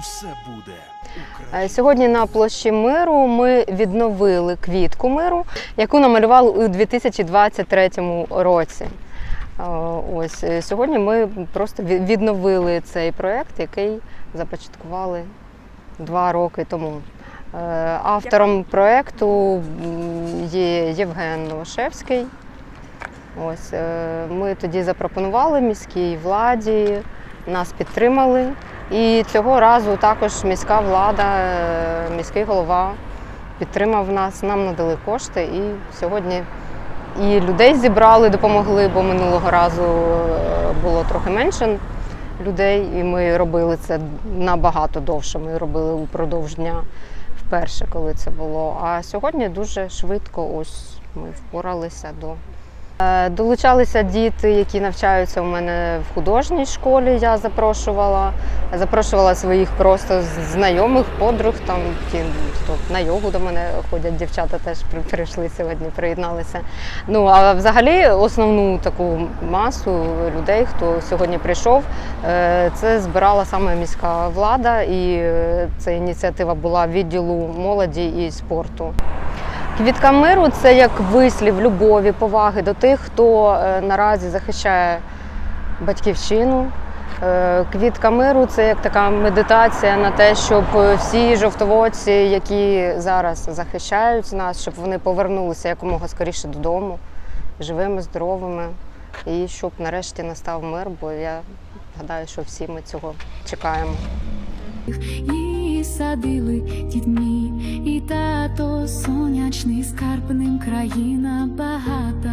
все буде Е, Сьогодні на площі миру ми відновили квітку миру, яку намалювали у 2023 році. Е, Ось е, сьогодні ми просто відновили цей проект, який започаткували два роки тому. Автором проекту є Євген Новошевський. Ось ми тоді запропонували міській владі, нас підтримали. І цього разу також міська влада, е, міський голова підтримав нас, нам надали кошти. І сьогодні і людей зібрали, допомогли, бо минулого разу е, було трохи менше людей, і ми робили це набагато довше. Ми робили упродовж дня вперше, коли це було. А сьогодні дуже швидко ось ми впоралися до. Е, Долучалися діти, які навчаються у мене в художній школі. Я запрошувала. Запрошувала своїх просто знайомих, подруг, там ті, хто на йогу до мене ходять, дівчата теж прийшли сьогодні, приєдналися. Ну а взагалі основну таку масу людей, хто сьогодні прийшов, е, це збирала саме міська влада, і е, ця ініціатива була відділу молоді і спорту. Квітка миру це як вислів любові, поваги до тих, хто е, наразі захищає батьківщину. Е, Квітка миру це як така медитація на те, щоб всі жовтоводці, які зараз захищають нас, щоб вони повернулися якомога скоріше додому, живими, здоровими, і щоб нарешті настав мир, бо я гадаю, що всі ми цього чекаємо. І садили дід мій, і тато сонячний скарбним країна багата.